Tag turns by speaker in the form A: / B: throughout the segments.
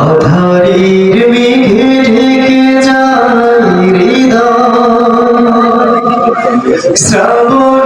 A: আধারের মেঘে ঢেকে যায় হৃদয়। শ্রাবণ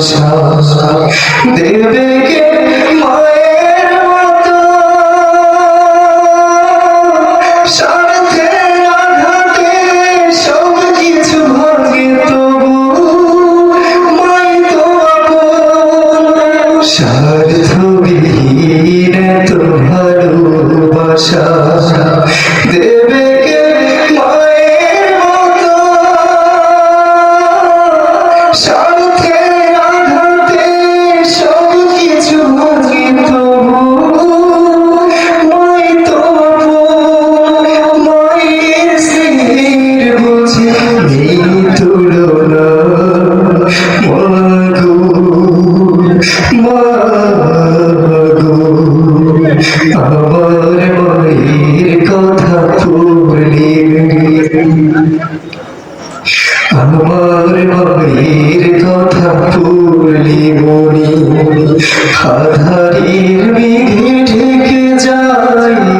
A: ভালোবাসা দেবে কে মায়ের মতো স্বার্থের আঘাতে সব কিছু ভাঙে তবু মাই তো স্বার্থবিহীন তো ভালোবাসা। দেবে আমার মায়ের কথা ভুলি মনি আধারের বিঘে ঢেকে যায়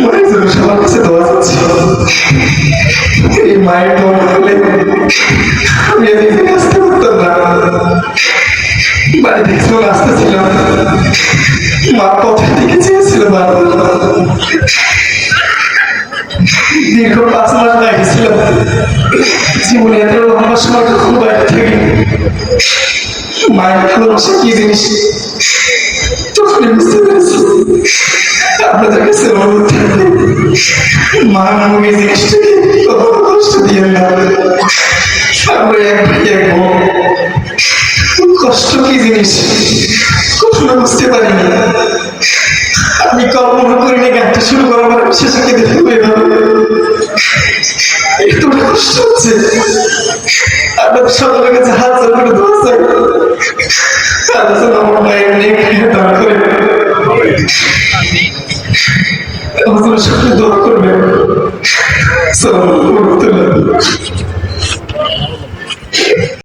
A: Mas eu já não sei dose. মায়ের মন খুলে আমি আর এখানে আসতে পারতাম না।
B: বাড়ি থেকে যখন মা পথের দিকে চেয়েছিল বারবার। দীর্ঘ পাঁচ মাস লাগিয়েছিল। জীবনে এত মায়ের ভালোবাসা কি জিনিস তখনই বুঝতে পেরেছি আপনাদের কাছে অনুরোধ থাকবে। শুরু করার পর আমি শেষকে দেখে এভাবে একটু কষ্ট হচ্ছে। সকলের কাছে হাত করে দোয়া চাই।